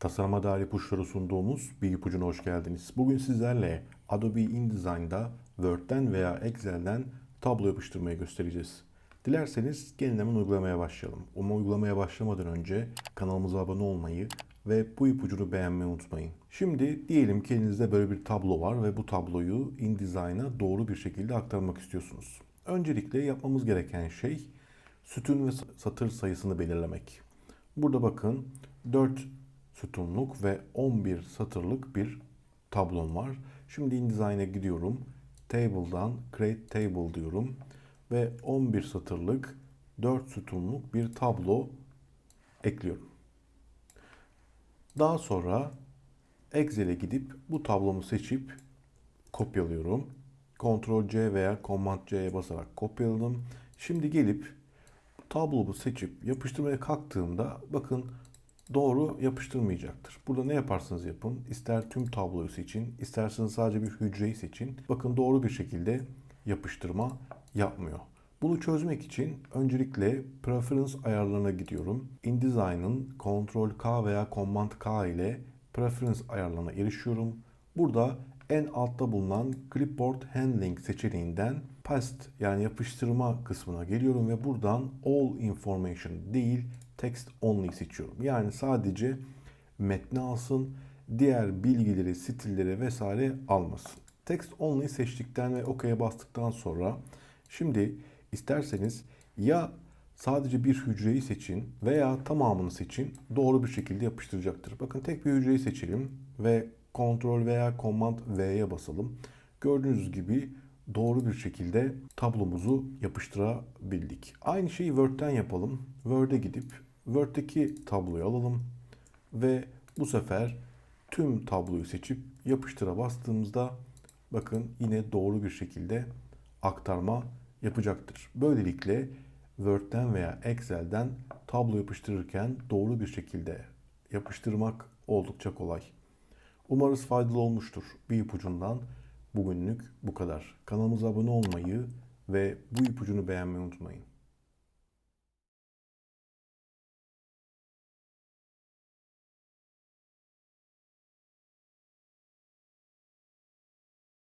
Tasarıma dair ipuçları sunduğumuz bir ipucuna hoş geldiniz. Bugün sizlerle Adobe InDesign'da Word'den veya Excel'den tablo yapıştırmayı göstereceğiz. Dilerseniz gelin hemen uygulamaya başlayalım. Ama uygulamaya başlamadan önce kanalımıza abone olmayı ve bu ipucunu beğenmeyi unutmayın. Şimdi diyelim ki elinizde böyle bir tablo var ve bu tabloyu InDesign'a doğru bir şekilde aktarmak istiyorsunuz. Öncelikle yapmamız gereken şey sütun ve satır sayısını belirlemek. Burada bakın 4 sütunluk ve 11 satırlık bir tablom var. Şimdi InDesign'e gidiyorum. Table'dan Create Table diyorum. Ve 11 satırlık 4 sütunluk bir tablo ekliyorum. Daha sonra Excel'e gidip bu tablomu seçip kopyalıyorum. Ctrl C veya Command C'ye basarak kopyaladım. Şimdi gelip tablomu seçip yapıştırmaya kalktığımda bakın doğru yapıştırmayacaktır. Burada ne yaparsanız yapın, ister tüm tabloyu seçin, isterseniz sadece bir hücreyi seçin. Bakın doğru bir şekilde yapıştırma yapmıyor. Bunu çözmek için öncelikle Preference ayarlarına gidiyorum. InDesign'ın Ctrl K veya Command K ile Preference ayarlarına erişiyorum. Burada en altta bulunan Clipboard Handling seçeneğinden Paste yani yapıştırma kısmına geliyorum ve buradan All Information değil Text Only seçiyorum. Yani sadece metni alsın, diğer bilgileri, stilleri vesaire almasın. Text Only seçtikten ve OK'ye bastıktan sonra şimdi isterseniz ya sadece bir hücreyi seçin veya tamamını seçin doğru bir şekilde yapıştıracaktır. Bakın tek bir hücreyi seçelim ve Ctrl veya Command V'ye basalım. Gördüğünüz gibi doğru bir şekilde tablomuzu yapıştırabildik. Aynı şeyi Word'den yapalım. Word'e gidip Word'deki tabloyu alalım ve bu sefer tüm tabloyu seçip yapıştıra bastığımızda bakın yine doğru bir şekilde aktarma yapacaktır. Böylelikle Word'den veya Excel'den tablo yapıştırırken doğru bir şekilde yapıştırmak oldukça kolay. Umarız faydalı olmuştur. Bir ipucundan bugünlük bu kadar. Kanalımıza abone olmayı ve bu ipucunu beğenmeyi unutmayın.